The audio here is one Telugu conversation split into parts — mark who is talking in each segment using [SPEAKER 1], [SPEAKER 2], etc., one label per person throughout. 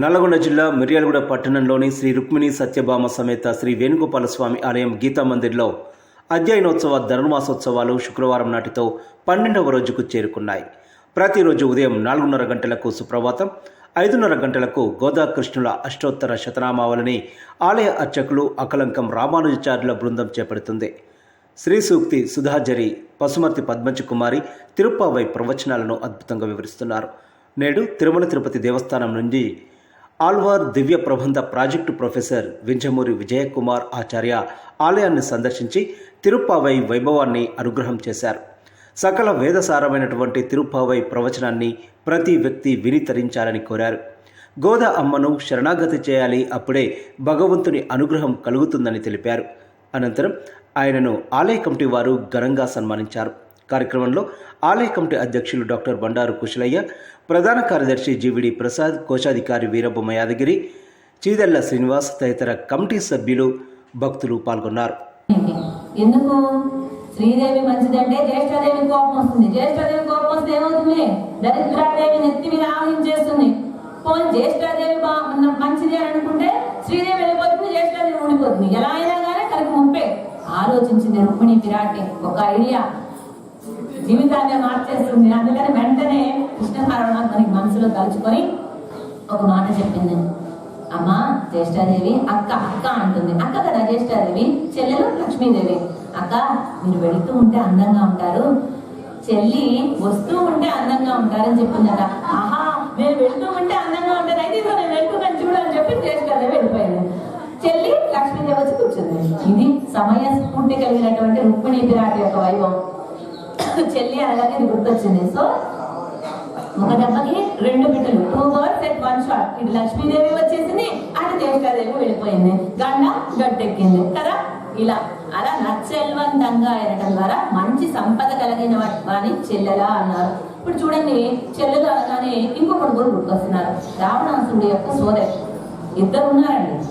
[SPEAKER 1] నల్గొండ జిల్లా మిర్యాలగూడ పట్టణంలోని శ్రీ రుక్మిణి సత్యభామ సమేత శ్రీ వేణుగోపాల స్వామి ఆలయం గీతా మందిర్లో అధ్యయనోత్సవ ధనుర్మాసోత్సవాలు శుక్రవారం నాటితో పన్నెండవ రోజుకు చేరుకున్నాయి. ప్రతిరోజు ఉదయం నాలుగున్నర గంటలకు సుప్రభాతం ఐదున్నర గంటలకు గోదాకృష్ణుల అష్టోత్తర శతనామావళిని ఆలయ అర్చకులు అకలంకం రామానుజాచార్యుల బృందం చేపడుతుంది. శ్రీ సూక్తి సుధాజరి పసుమర్తి పద్మజ కుమారి తిరుప్పావై ప్రవచనాలను అద్భుతంగా వివరిస్తున్నారు. నేడు తిరుమల తిరుపతి దేవస్థానం నుండి ఆల్వార్ దివ్య ప్రబంధ ప్రాజెక్టు ప్రొఫెసర్ వింజమూరి విజయకుమార్ ఆచార్య ఆలయాన్ని సందర్శించి తిరుప్పావై వైభవాన్ని అనుగ్రహం చేశారు. సకల వేదసారమైనటువంటి తిరుప్పావై ప్రవచనాన్ని ప్రతి వ్యక్తి వినితరించాలని కోరారు. గోద అమ్మను శరణాగతి చేయాలి అప్పుడే భగవంతుని అనుగ్రహం కలుగుతుందని తెలిపారు. అనంతరం ఆయనను ఆలయ కమిటీ వారు ఘనంగా సన్మానించారు. కార్యక్రమంలో ఆలయ కమిటీ అధ్యక్షులు డాక్టర్ బండారు కుశలయ్య ప్రధాన కార్యదర్శి జీవిడి ప్రసాద్ కోశాధికారి వీరబొమ్మ యాదగిరి చీదెళ్ళ శ్రీనివాస్ తదితర కమిటీ సభ్యులు భక్తులు పాల్గొన్నారు.
[SPEAKER 2] ఎందుకు? శ్రీదేవి మంచిదంటే జ్యేష్ఠదేవి కోపం వస్తుంది. జ్యేష్ఠదేవి కోపం వస్తే ఏమవుతుంది? దరిద్రాదేవి నెత్తి మీద ఆవహించేస్తుంది. పోనీ జ్యేష్ఠాదేవి మంచిది అని అనుకుంటే శ్రీదేవి వెళ్ళిపోతుంది జ్యేష్ఠాదేవి ఉండిపోతుంది ఎలా అయినా కానీ తనకు ముప్పే. ఆలోచించింది రుక్మిణి పిరాటి ఒక ఐడియా. జీవితాన్ని మార్చేస్తుంది. అందుకని వెంటనే కృష్ణనారాయణ మనకి మనసులో తలుచుకొని ఒక మాట చెప్పింది. అమ్మా జ్యేష్ఠాదేవి అక్క అక్క అంటుంది. అక్క కదా జ్యేష్ఠాదేవి? చెల్లెలు లక్ష్మీదేవి. అక్క మీరు వెళుతూ ఉంటే అందంగా ఉంటారు. చెల్లి వస్తూ ఉంటే అందంగా ఉంటారని చెప్పిందట. ఆహా నేను వెళ్తూ ఉంటే అందంగా ఉంటారు. అయితే ఇదిగో నేను వెళ్తున్నాను చూడు అని చెప్పి జ్యేష్ఠాదేవి వెళ్ళిపోయింది. చెల్లి లక్ష్మీదేవి వచ్చి కూర్చుంది. ఇది సమయ స్ఫూర్తి కలిగినటువంటి రుక్మిణీ పిరాటి యొక్క వైభవం. చెల్లి అనగానే ఇది గుర్తొచ్చింది సో ఒక దెబ్బకి రెండు బిడ్డలు. Two birds at one shot ఇటు లక్ష్మీదేవి వచ్చేసింది అటు దేవికాదేవి వెళ్ళిపోయింది. గండ గట్టెక్కింది. కదా? ఇలా. అలా నచ్చెల్వంతంగా అయినటం ద్వారా మంచి సంపద కలిగిన వాని చెల్లెలా అన్నారు. ఇప్పుడు చూడండి చెల్లెలు అనగానే ఇంకొకటి కూడా గుర్తొస్తున్నారు. రావణాసుడి యొక్క సోదరి. ఇద్దరు ఉన్నారండి.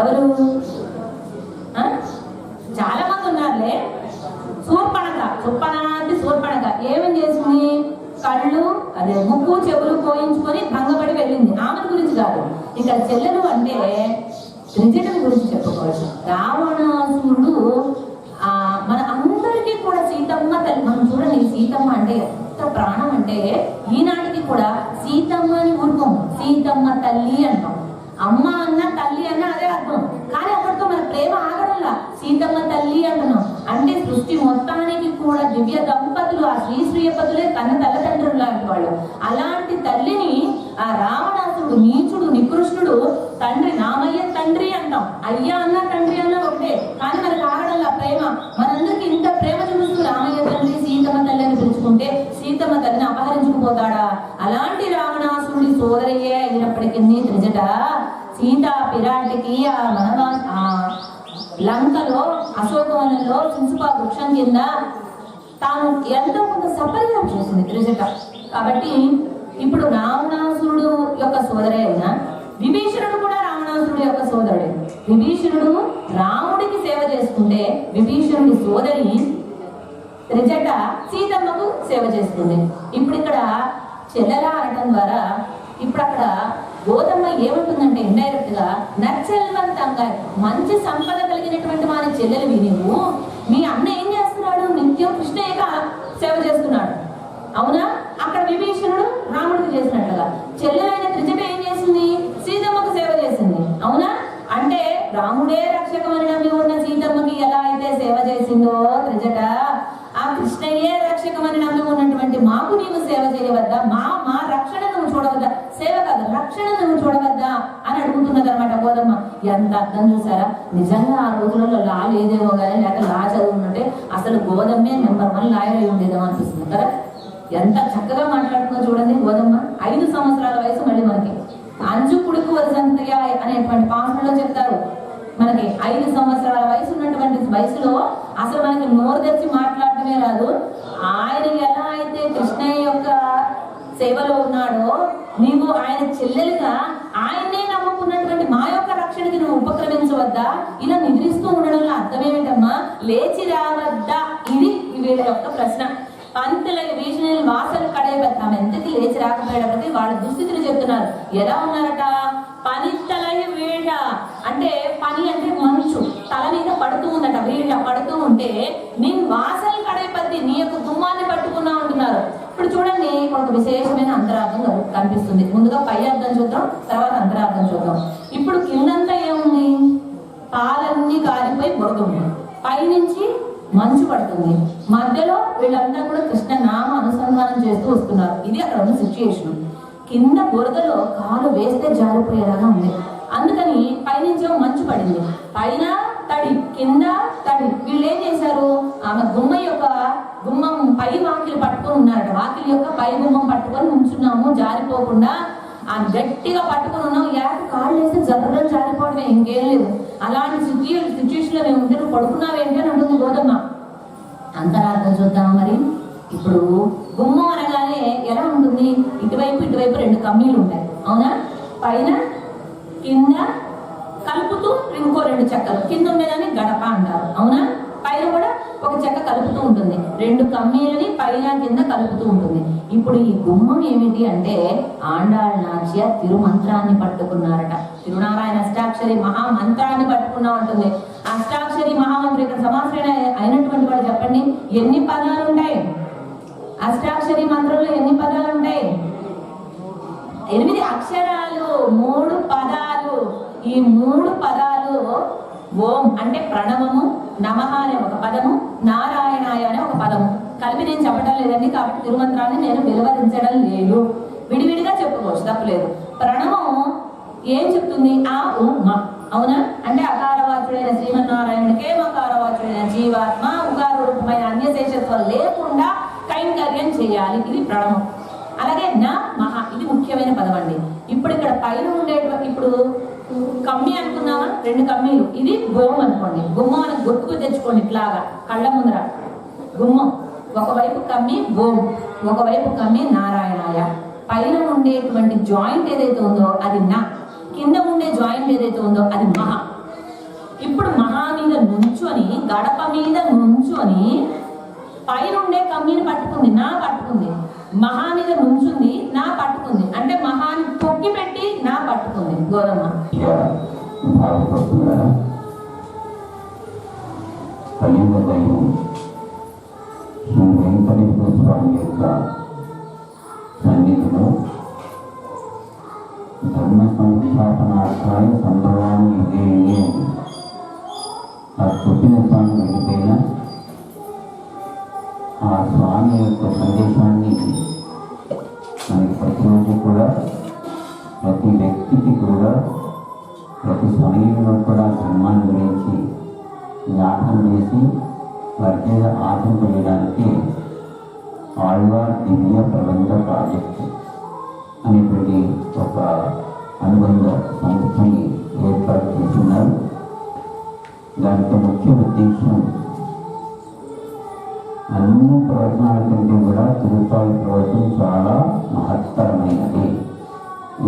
[SPEAKER 2] ఎవరు? ఆ? చాలా మంది ఉన్నారులే. శూర్పణక అంటే శూర్పణక ఏమని చేసింది? కళ్ళు అదే ముక్కు చెవులు పోయించుకొని భంగపడి వెళ్ళింది. ఆమె గురించి కాదు. ఇక్కడ చెల్లెలు అంటే రిజటం గురించి చెప్పుకోవచ్చు. రావణాసురుడు ఆ మన అందరికీ కూడా సీతమ్మ తల్లి మనం చూడండి సీతమ్మ అంటే ఎంత ప్రాణం అంటే ఈనాటికి కూడా సీతమ్మ అని ఊరుకోం సీతమ్మ తల్లి అంటాం. అమ్మ అన్న తల్లి అన్న అదే అర్థం. కానీ అక్కడితో మన ప్రేమ ఆగడంలా? సీతమ్మ తల్లి అంటున్నాం. అంటే సృష్టి మొత్తానికి కూడా దివ్య దంపతులు ఆ శ్రీ శ్రీయపతులే తన తల్లిదండ్రులు లాంటి వాళ్ళు. అలాంటి తల్లిని ఆ రావణాసుడు నీచుడు నికృష్ణుడు తండ్రి నామయ్య తండ్రి అంటాం. అయ్యా అన్న తండ్రి అన్న ఒకటే. కానీ మన ఆగడంలా ప్రేమ. మనందరికి ఇంత ప్రేమ చూపిస్తూ రామయ్య తండ్రి సీతమ్మ తల్లి అని పిలుచుకుంటే సీతమ్మ తల్లిని అపహరించుకుపోతాడా? అలాంటి రావణాసురుడి సోదరయ్యే అయినప్పటికీ త్రిజట సీతా పిరాటికి ఆ మనవా ఆ లంకలో అశోకవనంలో సింసుపా వృక్షం కింద తాను ఎంతో కొంత సఫలితం చేసింది త్రిజట కాబట్టి ఇప్పుడు రావణాసురుడు యొక్క సోదరే అయినా విభీషణుడు కూడా రావణాసురుడు యొక్క సోదరుడే. విభీషణుడు రాముడికి సేవ చేసుకుంటే విభీషణుడి సోదరి త్రిజట సీతమ్మకు సేవ చేస్తుంది. ఇప్పుడు ఇక్కడ చెల్లెలా అనటం ద్వారా ఇప్పుడు అక్కడ గోదమ్మ ఏమంటుందంటే ఇండైరెక్ట్గా నచ్చల్వంతంగా మంచి సంపద కలిగినటువంటి మన చెల్లెలు నీవు. మీ అన్న ఏం చేస్తున్నాడు? నిత్యం కృష్ణయ్యగా సేవ చేస్తున్నాడు. అవునా? అక్కడ విభీషణుడు రాముడికి చేసినట్లుగా. చెల్లెలైన త్రిజట ఏం చేసింది? సీతమ్మకు సేవ చేసింది. అవునా? అంటే రాముడే రక్షకమని నమ్మి ఉన్న సీతమ్మకి ఎలా అయితే సేవ చేసిందో త్రిజట కృష్ణయ్యే రక్షకమని నమ్మి ఉన్నటువంటి మాకు నీవు సేవ చేయవద్దా? మా మా రక్షణ నువ్వు చూడవద్దా? సేవ కాదు రక్షణ నువ్వు చూడవద్దా? అని అడుగుతున్నదనమాట గోదమ్మ ఎంత అర్థం చూసారా? నిజంగా ఆ రోజులలో లా లేదేమో కానీ లేక లా చదువుకుంటే అసలు గోదమ్మే నెంబర్ వన్ లాయర్ అయి ఉండేదేమో అనిపిస్తుంది కదా? ఎంత చక్కగా మాట్లాడుతుందో చూడండి గోదమ్మ ఐదు సంవత్సరాల వయసు మళ్ళీ మనకి. అంజు కుడుకు వరసంతయా అనేటువంటి పాఠంలో చెప్తారు. మనకి ఐదు సంవత్సరాల వయసు ఉన్నటువంటి వయసులో అసలు మనకి నోరు తెచ్చి మాట్లాడటమే రాదు. ఆయన ఎలా అయితే కృష్ణయ్య యొక్క సేవలో ఉన్నాడో నీవు ఆయన చెల్లెలుగా ఆయన్నే నమ్ముకున్నటువంటి మా యొక్క రక్షణకి నువ్వు ఉపక్రమించవద్దా? ఇలా నిద్రిస్తూ ఉండడంలో అర్థమేమిటమ్మా? లేచి రావద్దా? ఇది వీళ్ళ యొక్క ప్రశ్న. పంతుల వీషణలు వాసలు కడైపోతే ఆమె ఎంతకి లేచి రాకపోయేటప్పటికి వాళ్ళ దుస్థితిని చెప్తున్నారు. ఎలా ఉన్నారట? పని అంటే పని అంటే మనుషు తల మీద పడుతూ ఉందట వీళ్ళ పడుతూ ఉంటే నేను వాసలు కడైపోద్ది నీ యొక్క గుమ్మాన్ని పట్టుకున్నా ఉంటున్నారు ఇప్పుడు చూడండి ఒక విశేషమైన అంతరార్థం కనిపిస్తుంది. ముందుగా పై అర్థం చూద్దాం తర్వాత అంతరార్థం చూద్దాం. ఇప్పుడు కిందంతా ఏముంది? పాలన్నీ కాలిపోయి బురద ఉంది. పైనుంచి మంచు పడుతుంది. మధ్యలో వీళ్ళంతా కూడా కృష్ణ నామ అనుసంధానం చేస్తూ వస్తున్నారు. ఇది అక్కడ ఉన్న సిచ్యుయేషన్ కింద బురదలో కాలు వేస్తే జారిపోయేలాగా ఉంది. అందుకని పైనుంచి మంచు పడింది. పైన తడి కింద తడి. వీళ్ళు ఏం చేశారు? ఆమె గుమ్మ యొక్క గుమ్మం పై వాకిలు పట్టుకొని ఉన్నారట. వాకిలి యొక్క పై గుమ్మం పట్టుకొని ఉంచున్నాము జారిపోకుండా. ఆ గట్టిగా పట్టుకొని ఉన్నాం. యాక్ కాళ్ళు వేస్తే జర్రలు జారిపోవడమే ఇంకేం లేదు అలాంటి సిచ్యుయేషన్ సిచ్యుయేషన్లో మేము ఉంటే నువ్వు పడుకున్నావేంటి అని అంటుంది గోదమ్మ. అంతరార్థం చూద్దాం మరి. ఇప్పుడు గుమ్మం అనగానే ఎలా ఉంటుంది? ఇటువైపు ఇటువైపు రెండు కమ్మీలు ఉంటాయి. అవునా? పైన కింద కలుపుతూ ఇంకో రెండు చెక్కలు. కింద ఉండేదాన్ని గడప అంటారు. అవునా? పైన కూడా ఒక చెక్క కలుపుతూ ఉంటుంది. రెండు కమ్మీలని పైన కింద కలుపుతూ ఉంటుంది. ఇప్పుడు ఈ గుమ్మం ఏమిటి అంటే ఆండాళ్ నాచ్య తిరుమంత్రాన్ని పట్టుకున్నారట. తిరునారాయణ అష్టాక్షరి మహామంత్రాన్ని పట్టుకున్నా ఉంటుంది. అష్టాక్షరి మహామంత్రి ఇక్కడ సమాశ్రయ అయినటువంటి వాడు చెప్పండి. ఎన్ని పదాలు ఉంటాయి? అష్టాక్షరి మంత్రంలో ఎన్ని పదాలు ఉంటాయి? ఎనిమిది అక్షరాలు. మూడు ఈ మూడు పదాలు ఓం అంటే ప్రణవము నమహ అనే ఒక పదము నారాయణాయ అనే ఒక పదము. కలిపి నేను చెప్పడం లేదండి కాబట్టి తిరుమంత్రాన్ని నేను వెలువరించడం లేదు. విడివిడిగా చెప్పుకోవచ్చు తప్పలేదు ప్రణవం ఏం చెప్తుంది? ఆ ఉ అవునా? అంటే అకారవాచుడైన శ్రీమన్నారాయణుడికే మకారవాచుడైన జీవాత్మ ఉగార రూపమైన అన్యశేషత్వం లేకుండా కైంకర్యం చేయాలి. ఇది ప్రణవం. అలాగే నా మహా. ఇది ముఖ్యమైన పదం అండి. ఇప్పుడు ఇక్కడ పైన ఉండేటువంటి ఇప్పుడు కమ్మి అనుకున్నావా? రెండు కమ్మీలు. ఇది గుమ్మం అనుకోండి. గుమ్మం అని గుర్తుకు తెచ్చుకోండి ఇట్లాగా. కళ్ళ ముందర. గుమ్మం. ఒకవైపు కమ్మి గోం ఒకవైపు కమ్మి నారాయణాయ పైన ఉండేటువంటి జాయింట్ ఏదైతే ఉందో అది నా. కింద ఉండే జాయింట్ ఏదైతే ఉందో అది మహా. ఇప్పుడు మహా మీద నుంచొని గడప మీద నుంచొని పైన ఉండే కమ్మీని పట్టుకుని
[SPEAKER 3] భారతదేశంలో కలియుగ దైవం శ్రీ వెంకటేశ్వర స్వామి యొక్క సన్నిధిలో ధర్మ సంస్థాపనార్థాయ సంభవాన్ని ఇదే ఆ పుట్టిన స్వామి వెళ్ళిపోయినా ఆ స్వామి యొక్క సందేశాన్ని మనకి ప్రతిరోజు కూడా ప్రతి వ్యక్తికి కూడా ప్రతి సమయంలో కూడా ధర్మాన్ని గురించి జ్ఞాపకం చేసి వారి మీద ఆశింపజేయడానికి ఆళ్వార్ దివ్య ప్రబంధ ప్రాజెక్ట్ అనేటువంటి ఒక అనుబంధ సంస్థని ఏర్పాటు చేస్తున్నారు. దానికి ముఖ్య ఉద్దేశం అన్ని ప్రవచనాల కంటే కూడా తిరుపతి ప్రవచనం చాలా మహత్తరమైనది.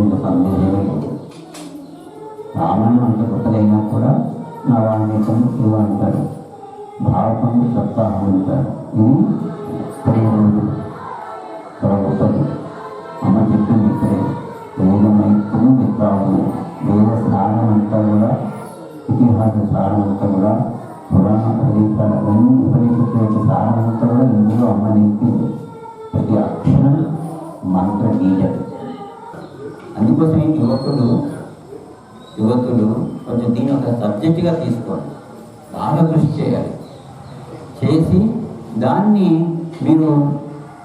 [SPEAKER 3] ఇంత సందేహమే లేదు. రామాయణం అంత గొప్పదైనా కూడా నా నవాన్వితం ఇవి అంటారు. భారతం సప్తాహం అంటారు. ఇది ప్రేమలు. చాలా గొప్పది అమ్మ చెప్పింది ఇక్కడే. వేదమైత్యం విద్వాహం వేద స్నానం అంతా కూడా ఇతిహాస సారం అంతా కూడా పురాణ ప్రదేశాలు అన్ని ఉపనిషత్తు యొక్క సారం అంతా కూడా ఇందులో అమ్మ నింపింది ప్రతి అక్షరం మంత్ర బీజం అందుకోసం యువకుడు యువకులు కొంచెం దీన్ని ఒక సబ్జెక్టుగా తీసుకోండి. బాగా కృషి చేయాలి. చేసి దాన్ని మీరు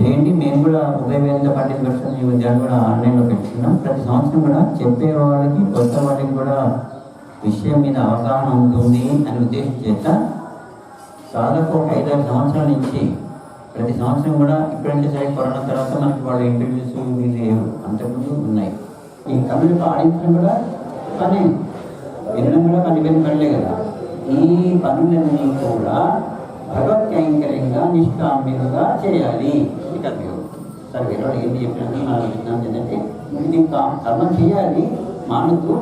[SPEAKER 3] చేయండి. మేము కూడా ఉభయ వేద పండిత పరిషత్ ఈ కూడా ఆన్లైన్లో పెట్టుకున్నాం ప్రతి సంవత్సరం కూడా చెప్పే వాళ్ళకి కొత్త వాళ్ళకి కూడా విషయం మీద అవగాహన ఉంటుంది అని ఉద్దేశం చేత దాదాపు ఒక ఐదారు సంవత్సరాల నుంచి ప్రతి సంవత్సరం కూడా ఇప్పుడంటే సరే కరోనా తర్వాత మనకి వాళ్ళ ఇంటర్వ్యూస్ ఇవి అంతకుముందు ఉన్నాయి. ఈ కమ్యూనిటీ పాటించడం కూడా పని. వినడం కూడా పని పని కదా. ఈ పనులన్నీ కూడా భగవత్ కైంకర్యంగా నిష్కామ్యంగా చేయాలి ఇది సరే వీళ్ళు ఏంటి చెప్పినట్టు మనం చెప్తున్నాం ఏంటంటే ఇది కర్మ చేయాలి. మానుతూ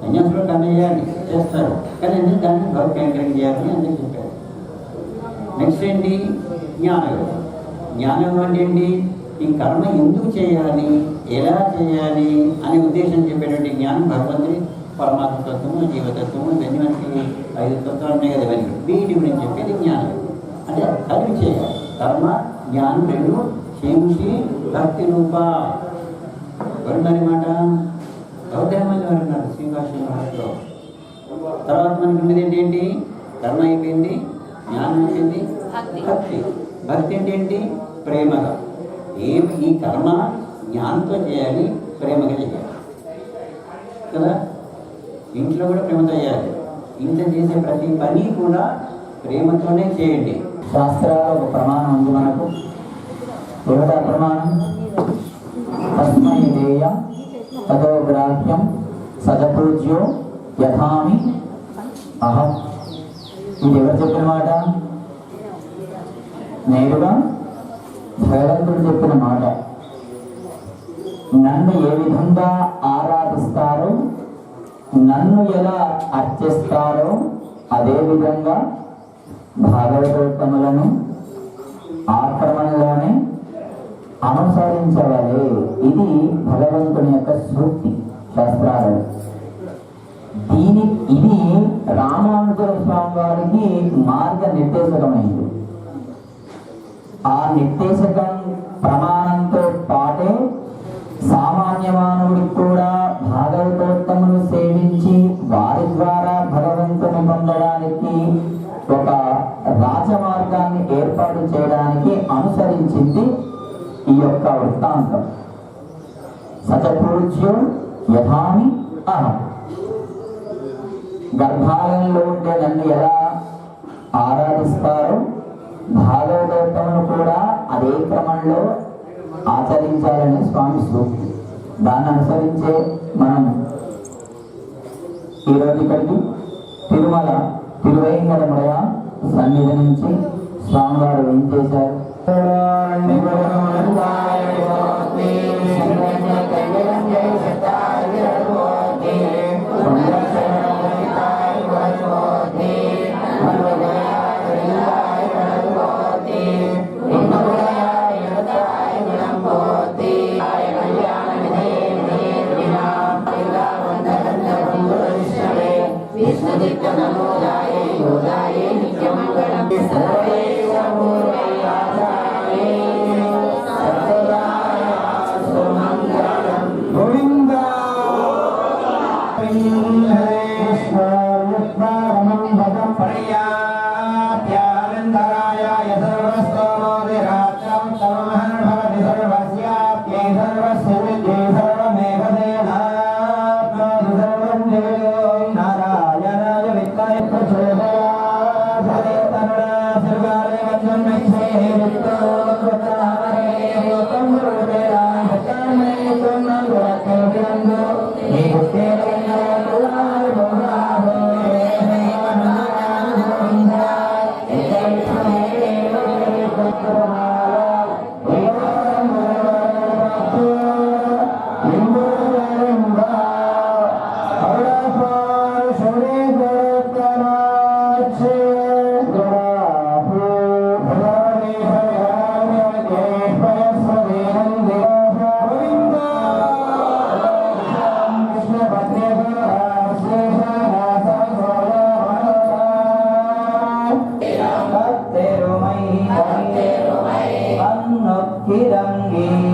[SPEAKER 3] సన్యాసులు కర్మ చేయాలి. చేస్తారు. కానీ ఎందుకు దాన్ని భగవత్ కైంకర్యం చేయాలని అందరూ చెప్పారు. నెక్స్ట్ ఏంటి? జ్ఞానయోగం.
[SPEAKER 4] జ్ఞానం అంటే ఏంటి? ఈ కర్మ ఎందుకు చేయాలి? ఎలా చేయాలి? అనే ఉద్దేశం చెప్పేటువంటి జ్ఞానం భగవంతుడి పరమాత్మ తత్వము జీవతత్వము ఇవన్నీ మనకి ఐదు తత్వాలు ఉన్నాయి కదా ఇవన్నీ. వీటి గురించి చెప్పేది జ్ఞానం. అంటే కలిపి చేయాలి కర్మ జ్ఞానం రెండు చేసి భక్తి రూప. ఎవరున్నారన్నమాట గౌతమంది వారు ఉన్నారు? శ్రీకాశీ తర్వాత మనకి ఉన్నది ఏంటి ఏంటి? కర్మ అయిపోయింది జ్ఞానం అయిపోయింది
[SPEAKER 2] భక్తి.
[SPEAKER 4] భక్తి. భక్తి అంటే ఏంటి? ప్రేమగా. ఏం ఈ కర్మ జ్ఞానంతో చేయాలి ప్రేమగా చేయాలి. కదా? ఇంట్లో కూడా ప్రేమతో చేయాలి. ఇంట్లో చేసే ప్రతి పని కూడా ప్రేమతోనే చేయండి. శాస్త్రాల ఒక ప్రమాణం ఉంది మనకు. ఏమిటా ప్రమాణం? తస్మై దేయ తదో గ్రాహ్యం సదపూజ్యో యథామి అహం. ఇది ఎవరు చెప్పిన మాట? నేరుగా భగవంతుడు చెప్పిన మాట. నన్ను ఏ విధంగా ఆరాధిస్తారో నన్ను ఎలా అర్చిస్తారో అదే విధంగా భాగవతోత్తములను ఆక్రమణలోనే అనుసరించవలే. ఇది భగవంతుని యొక్క సూక్తి శస్త్రాలు. దీని ఇది రామానుజర స్వామి వారికి మార్గ నిర్దేశకమైంది ఆ నిర్దేశకం ప్రమాణంతో పాటే సామాన్య మానవుడికి ఏర్పాటు చేయడానికి అనుసరించింది ఈ యొక్క వృత్తాంతం. సచపూజ్యం యథామి అహం. గర్భాలయంలో ఉండే నన్ను ఎలా ఆరాధిస్తారో? భాగవతోత్తమును కూడా అదే క్రమంలో ఆచరించాలని స్వామి సూక్తి. దాన్ని అనుసరించే మనం ఈరోజు ఇక్కడికి తిరుమల తిరువైంగడముడయ సన్నిధి నుంచి స్వామివారు ఏం చేశారు?
[SPEAKER 5] Amen.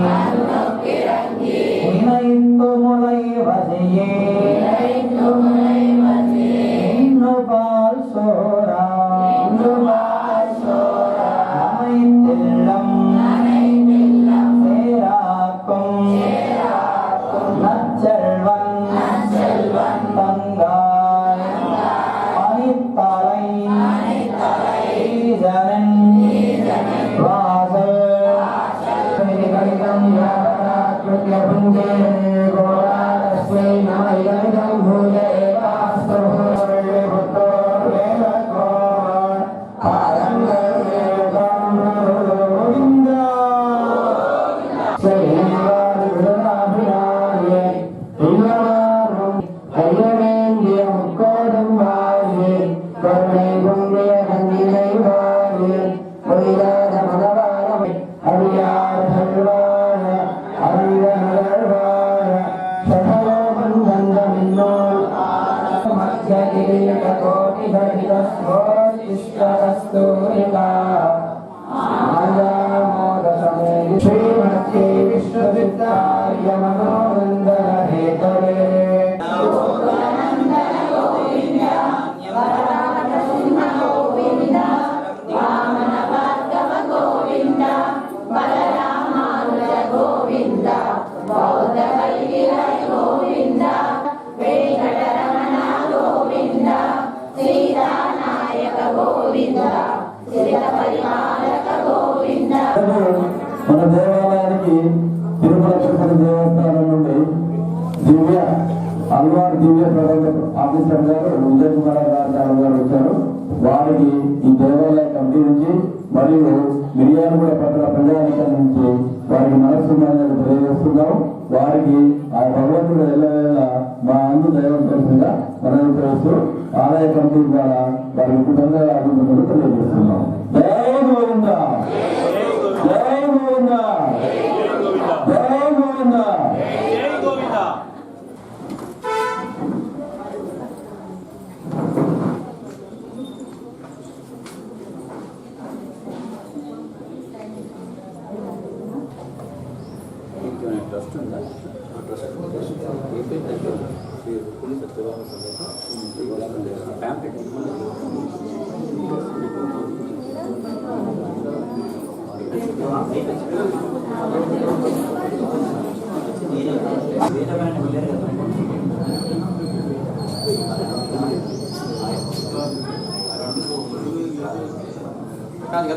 [SPEAKER 5] మనం తెలుస్తూ ఆలయ కమిటీ ద్వారా వారి కుటుంబంగా అభివృద్ధులు తెలియజేస్తున్నాం. జై గోవిందా! జై గోవింద! జై గోవింద!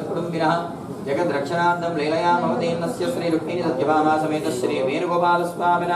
[SPEAKER 6] కుటుంబిన జగద్రక్షణార్థం లీలయా భవతేన్నస్య శ్రీ రుక్మిణి సత్యభామా సమేత శ్రీ వేణుగోపాలస్వామిన